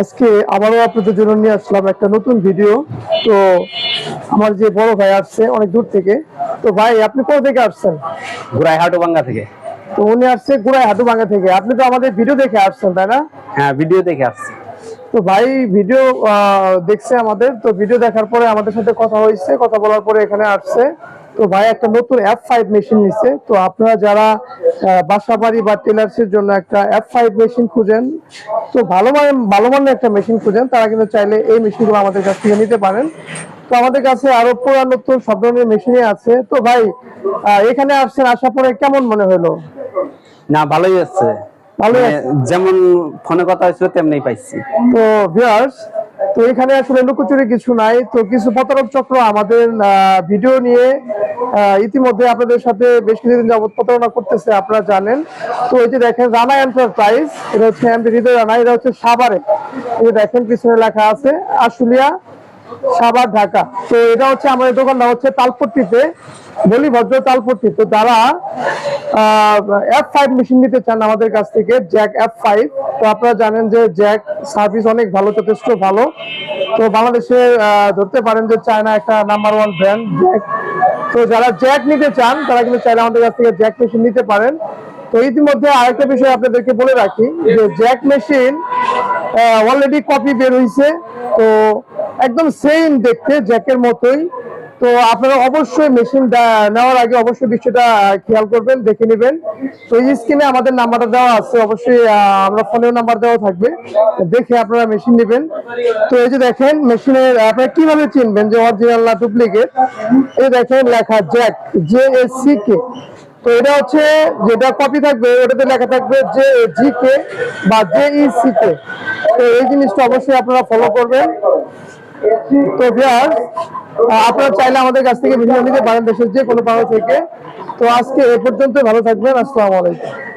আজকে আবারও আপনাদের জন্য নিয়ে আসলাম একটা নতুন ভিডিও তো আমার যে বড় ভাই আসছে অনেক দূর থেকে তো ভাই আপনি কোথা থেকে আসছেন? গুড়াই হাটুবাঙ্গা থেকে। তো উনি আসছে গুড়াই হাটুভাঙ্গা থেকে। আপনি তো আমাদের ভিডিও দেখে আসছেন তাই না? হ্যাঁ ভিডিও দেখে আসছি। তো ভাই ভিডিও দেখছে আমাদের। তো ভিডিও দেখার পরে আমাদের সাথে কথা হয়েছে কথা বলার পরে এখানে আসছে। তো ভাই একটা নতুন এফ ফাইভ মেশিন নিচ্ছে তো আপনারা যারা বাসা বাড়ি বা টেলার্সের জন্য একটা এফ ফাইভ মেশিন খুঁজেন তো ভালো মানে ভালো মানের একটা মেশিন খুঁজেন তারা কিন্তু চাইলে এই মেশিনগুলো আমাদের কাছ থেকে নিতে পারেন। তো আমাদের কাছে আরও পুরান নতুন সব ধরনের মেশিনই আছে। তো ভাই এখানে আসছেন আসার পরে কেমন মনে হলো? না ভালোই আছে মানে আছে। যেমন ফোনে কথা হয়েছিল তেমনি পাইছি। তো ভিউয়ার্স তো এখানে আসলে লুকোচুরি কিছু নাই। তো কিছু প্রতারক চক্র আমাদের ভিডিও নিয়ে ইতিমধ্যে আপনাদের সাথে বেশ কিছুদিন যাবৎ প্রতারণা করতেছে, আপনারা জানেন। তো এই যে দেখেন, রানা এন্টারপ্রাইজ এটা হচ্ছে রানা এটা হচ্ছে সাভারে। এই যে দেখেন, পিছনে লেখা আছে, আশুলিয়া সাভার, ঢাকা। তো এটা হচ্ছে আমাদের দোকানটা হচ্ছে তালপট্টিতে, বলি ভদ্র তালপট্টি। তো যারা এফ ফাইভ মেশিন নিতে চান আমাদের কাছ থেকে জ্যাক এফ ফাইভ তো আপনারা জানেন যে জ্যাক সার্ভিস অনেক ভালো, যথেষ্ট ভালো। তো বাংলাদেশে ধরতে পারেন যে চায়না একটা নাম্বার ওয়ান ব্র্যান্ড জ্যাক তো যারা জ্যাক নিতে চান, তারা কিন্তু চাইলে আমাদের কাছ থেকে জ্যাক মেশিন নিতে পারেন। তো ইতিমধ্যে আরেকটা বিষয় আপনাদেরকে বলে রাখি, যে জ্যাক মেশিন অলরেডি কপি বের হয়েছে তো একদম সেম দেখতে জ্যাকের মতোই। তো আপনারা অবশ্যই মেশিন নেওয়ার আগে অবশ্যই বিষয়টা খেয়াল করবেন, দেখে নেবেন। তো এই স্ক্রিনে আমাদের নাম্বারটা দেওয়া আছে, অবশ্যই আমরা ফোনেও নাম্বার দেওয়া থাকবে। দেখে আপনারা মেশিন নেবেন। তো এই যে দেখেন মেশিনের আপনারা কীভাবে চিনবেন যে অরিজিনাল না ডুপ্লিকেট এই দেখেন লেখা Jack J S C K তো এটা হচ্ছে যেটা কপি থাকবে, ওটাতে লেখা থাকবে জে জি কে বা জে ই সি কে তো এই জিনিসটা অবশ্যই আপনারা ফলো করবেন। তো ভিউয়ার আপনারা চাইলে আমাদের কাছ থেকে বিভিন্ন দিকে পারেন দেশের যে কোনো পাড়া থেকে। তো আজকে এ পর্যন্ত ভালো থাকবেন, আসসালামু আলাইকুম।